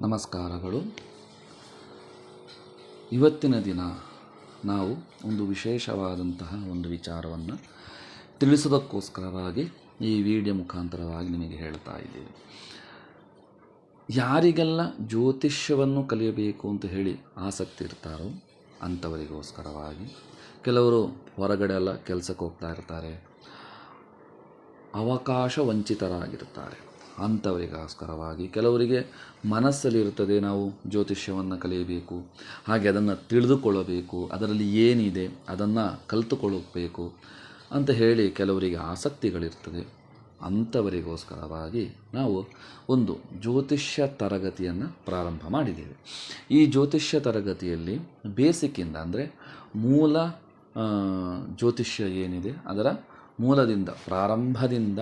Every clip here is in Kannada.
ನಮಸ್ಕಾರಗಳು. ಇವತ್ತಿನ ದಿನ ನಾವು ಒಂದು ವಿಶೇಷವಾದಂತಹ ಒಂದು ವಿಚಾರವನ್ನು ತಿಳಿಸೋದಕ್ಕೋಸ್ಕರವಾಗಿ ಈ ವಿಡಿಯೋ ಮುಖಾಂತರವಾಗಿ ನಿಮಗೆ ಹೇಳ್ತಾ ಇದ್ದೀವಿ ಯಾರಿಗೆಲ್ಲ ಜ್ಯೋತಿಷ್ಯವನ್ನು ಕಲಿಯಬೇಕು ಅಂತ ಹೇಳಿ ಆಸಕ್ತಿ ಇರ್ತಾರೋ ಅಂಥವರಿಗೋಸ್ಕರವಾಗಿ ಕೆಲವರು ಹೊರಗಡೆ ಎಲ್ಲ ಕೆಲಸಕ್ಕೆ ಹೋಗ್ತಾ ಇರ್ತಾರೆ. ಅವಕಾಶ ವಂಚಿತರಾಗಿರ್ತಾರೆ ಅಂಥವರಿಗೋಸ್ಕರವಾಗಿ ಕೆಲವರಿಗೆ ಮನಸ್ಸಲ್ಲಿರುತ್ತದೆ ನಾವು ಜ್ಯೋತಿಷ್ಯವನ್ನು ಕಲಿಯಬೇಕು, ಹಾಗೆ ಅದನ್ನು ತಿಳಿದುಕೊಳ್ಳಬೇಕು, ಅದರಲ್ಲಿ ಏನಿದೆ ಅದನ್ನು ಕಲಿತುಕೊಳ್ಳಬೇಕು ಅಂತ ಹೇಳಿ ಕೆಲವರಿಗೆ ಆಸಕ್ತಿಗಳಿರ್ತದೆ. ಅಂಥವರಿಗೋಸ್ಕರವಾಗಿ ನಾವು ಒಂದು ಜ್ಯೋತಿಷ್ಯ ತರಗತಿಯನ್ನು ಪ್ರಾರಂಭ ಮಾಡಿದ್ದೇವೆ. ಈ ಜ್ಯೋತಿಷ್ಯ ತರಗತಿಯಲ್ಲಿ ಬೇಸಿಕ್ಕಿಂದ ಅಂದರೆ ಮೂಲ ಜ್ಯೋತಿಷ್ಯ ಏನಿದೆ ಅದರ ಮೂಲದಿಂದ ಪ್ರಾರಂಭದಿಂದ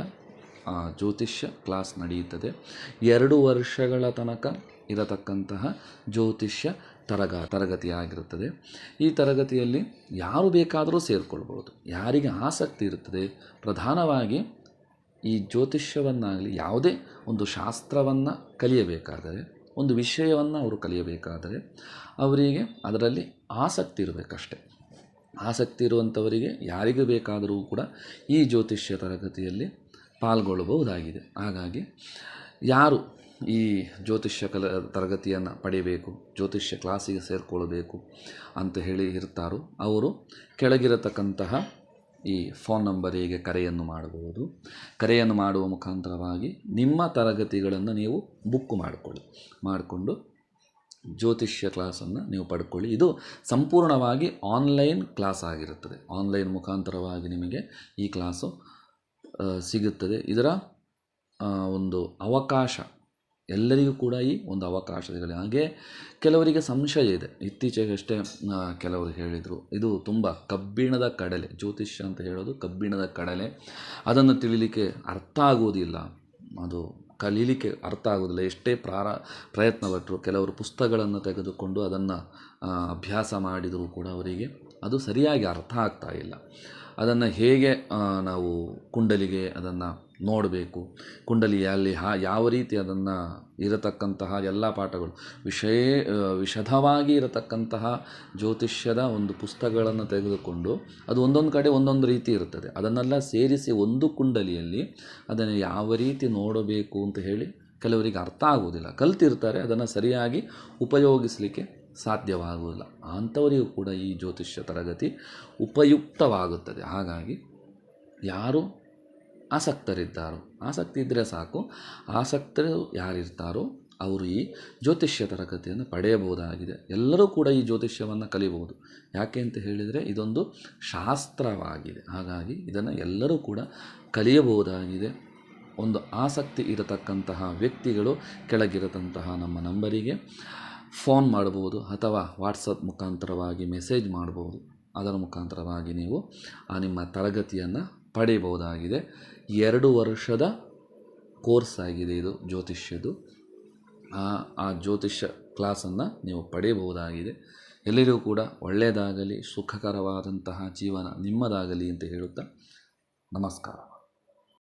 ಜ್ಯೋತಿಷ್ಯ ಕ್ಲಾಸ್ ನಡೆಯುತ್ತದೆ. ಎರಡು ವರ್ಷಗಳ ತನಕ ಇರತಕ್ಕಂತಹ ಜ್ಯೋತಿಷ್ಯ ತರಗ, ತರಗತಿಯಾಗಿರುತ್ತದೆ. ಈ ತರಗತಿಯಲ್ಲಿ ಯಾರು ಬೇಕಾದರೂ ಸೇರಿಕೊಳ್ಬೋದು ಯಾರಿಗೆ ಆಸಕ್ತಿ ಇರುತ್ತದೆ. ಪ್ರಧಾನವಾಗಿ ಈ ಜ್ಯೋತಿಷ್ಯವನ್ನಾಗಲಿ, ಯಾವುದೇ ಒಂದು ಶಾಸ್ತ್ರವನ್ನು ಕಲಿಯಬೇಕಾದರೆ, ಒಂದು ವಿಷಯವನ್ನು ಅವರು ಕಲಿಯಬೇಕಾದರೆ, ಅವರಿಗೆ ಅದರಲ್ಲಿ ಆಸಕ್ತಿ ಇರಬೇಕಷ್ಟೆ. ಆಸಕ್ತಿ ಇರುವಂಥವರಿಗೆ ಯಾರಿಗೂ ಬೇಕಾದರೂ ಕೂಡ ಈ ಜ್ಯೋತಿಷ್ಯ ತರಗತಿಯಲ್ಲಿ ಪಾಲ್ಗೊಳ್ಳಬಹುದಾಗಿದೆ. ಹಾಗಾಗಿ ಯಾರು ಈ ಜ್ಯೋತಿಷ್ಯ ಕಲ ತರಗತಿಯನ್ನು ಪಡೆಯಬೇಕು ಜ್ಯೋತಿಷ್ಯ ಕ್ಲಾಸಿಗೆ ಸೇರಿಕೊಳ್ಳಬೇಕು ಅಂತ ಹೇಳಿ ಇರ್ತಾರೋ ಅವರು ಕೆಳಗಿರತಕ್ಕಂತಹ ಈ ಫೋನ್ ನಂಬರಿಗೆ ಕರೆಯನ್ನು ಮಾಡಬಹುದು. ಕರೆಯನ್ನು ಮಾಡುವ ಮುಖಾಂತರವಾಗಿ ನಿಮ್ಮ ತರಗತಿಗಳನ್ನು ನೀವು ಬುಕ್ ಮಾಡಿಕೊಳ್ಳಿ. ಮಾಡಿಕೊಂಡು ಜ್ಯೋತಿಷ್ಯ ಕ್ಲಾಸನ್ನು ನೀವು ಪಡ್ಕೊಳ್ಳಿ. ಇದು ಸಂಪೂರ್ಣವಾಗಿ ಆನ್ಲೈನ್ ಕ್ಲಾಸ್ ಆಗಿರುತ್ತದೆ. ಆನ್ಲೈನ್ ಮುಖಾಂತರವಾಗಿ ನಿಮಗೆ ಈ ಕ್ಲಾಸು ಸಿಗುತ್ತದೆ. ಇದರ ಒಂದು ಅವಕಾಶ. ಎಲ್ಲರಿಗೂ ಕೂಡ ಈ ಒಂದು ಅವಕಾಶ ಸಿಗಲಿ. ಹಾಗೆ ಕೆಲವರಿಗೆ ಸಂಶಯ ಇದೆ. ಇತ್ತೀಚೆಗಷ್ಟೇ ಕೆಲವರು ಹೇಳಿದರು. ಇದು ತುಂಬ ಕಬ್ಬಿಣದ ಕಡಲೆ. ಜ್ಯೋತಿಷ್ಯ ಅಂತ ಹೇಳೋದು ಕಬ್ಬಿಣದ ಕಡಲೆ. ಅದನ್ನು ತಿಳಿಲಿಕ್ಕೆ ಅರ್ಥ ಆಗುವುದಿಲ್ಲ. ಅದು ಕಲೀಲಿಕ್ಕೆ ಅರ್ಥ ಆಗೋದಿಲ್ಲ ಎಷ್ಟೇ ಪ್ರಾರ ಪ್ರಯತ್ನಪಟ್ಟರು ಕೆಲವರು ಪುಸ್ತಕಗಳನ್ನು ತೆಗೆದುಕೊಂಡು ಅದನ್ನು ಅಭ್ಯಾಸ ಮಾಡಿದರೂ ಕೂಡ ಅವರಿಗೆ ಅದು ಸರಿಯಾಗಿ ಅರ್ಥ ಆಗ್ತಾ ಇಲ್ಲ. ಅದನ್ನು ಹೇಗೆ ನಾವು ಕುಂಡಲಿಗೆ ಅದನ್ನು ನೋಡಬೇಕು? ಕುಂಡಲಿಯಲ್ಲಿ ಹಾ, ಯಾವ ರೀತಿ ಅದನ್ನು ಇರತಕ್ಕಂತಹ ಎಲ್ಲ ಪಾಠಗಳು? ವಿಷಯ ವಿಷಧವಾಗಿ ಇರತಕ್ಕಂತಹ ಜ್ಯೋತಿಷ್ಯದ ಒಂದು ಪುಸ್ತಕಗಳನ್ನು ತೆಗೆದುಕೊಂಡು ಅದು ಒಂದೊಂದು ಕಡೆ ಒಂದೊಂದು ರೀತಿ ಇರುತ್ತದೆ. ಅದನ್ನೆಲ್ಲ ಸೇರಿಸಿ ಒಂದು ಕುಂಡಲಿಯಲ್ಲಿ ಅದನ್ನು ಯಾವ ರೀತಿ ನೋಡಬೇಕು ಅಂತ ಹೇಳಿ ಕೆಲವರಿಗೆ ಅರ್ಥ ಆಗುವುದಿಲ್ಲ. ಕಲ್ತಿರ್ತಾರೆ, ಅದನ್ನು ಸರಿಯಾಗಿ ಉಪಯೋಗಿಸಲಿಕ್ಕೆ ಸಾಧ್ಯವಾಗುವುದಿಲ್ಲ. ಅಂಥವರಿಗೂ ಕೂಡ ಈ ಜ್ಯೋತಿಷ್ಯ ತರಗತಿ ಉಪಯುಕ್ತವಾಗುತ್ತದೆ. ಹಾಗಾಗಿ ಯಾರು ಆಸಕ್ತರಿದ್ದಾರೋ, ಆಸಕ್ತಿ ಇದ್ದರೆ ಸಾಕು, ಆಸಕ್ತರು ಯಾರಿರ್ತಾರೋ ಅವರು ಈ ಜ್ಯೋತಿಷ್ಯ ತರಗತಿಯನ್ನು ಪಡೆಯಬಹುದಾಗಿದೆ. ಎಲ್ಲರೂ ಕೂಡ ಈ ಜ್ಯೋತಿಷ್ಯವನ್ನು ಕಲಿಬಹುದು. ಯಾಕೆ ಅಂತ ಹೇಳಿದರೆ ಇದೊಂದು ಶಾಸ್ತ್ರವಾಗಿದೆ. ಹಾಗಾಗಿ ಇದನ್ನು ಎಲ್ಲರೂ ಕೂಡ ಕಲಿಯಬಹುದಾಗಿದೆ. ಒಂದು ಆಸಕ್ತಿ ಇರತಕ್ಕಂತಹ ವ್ಯಕ್ತಿಗಳು ಕೆಳಗಿರತಂತಹ ನಮ್ಮ ನಂಬರಿಗೆ. ಫೋನ್ ಮಾಡಬಹುದು ಅಥವಾ ವಾಟ್ಸಪ್ ಮುಖಾಂತರವಾಗಿ ಮೆಸೇಜ್ ಮಾಡಬಹುದು. ಅದರ ಮುಖಾಂತರವಾಗಿ ನೀವು, ಆ, ನಿಮ್ಮ ತರಗತಿಯನ್ನು ಪಡೆಯಬಹುದಾಗಿದೆ. ಎರಡು ವರ್ಷದ ಕೋರ್ಸ್ ಆಗಿದೆ ಇದು ಜ್ಯೋತಿಷ್ಯದು ಆ ಜ್ಯೋತಿಷ್ಯ ಕ್ಲಾಸನ್ನು ನೀವು ಪಡೆಯಬಹುದಾಗಿದೆ. ಎಲ್ಲರಿಗೂ ಕೂಡ ಒಳ್ಳೆಯದಾಗಲಿ, ಸುಖಕರವಾದಂತಹ ಜೀವನ ನಿಮ್ಮದಾಗಲಿ ಅಂತ ಹೇಳುತ್ತಾ ನಮಸ್ಕಾರ.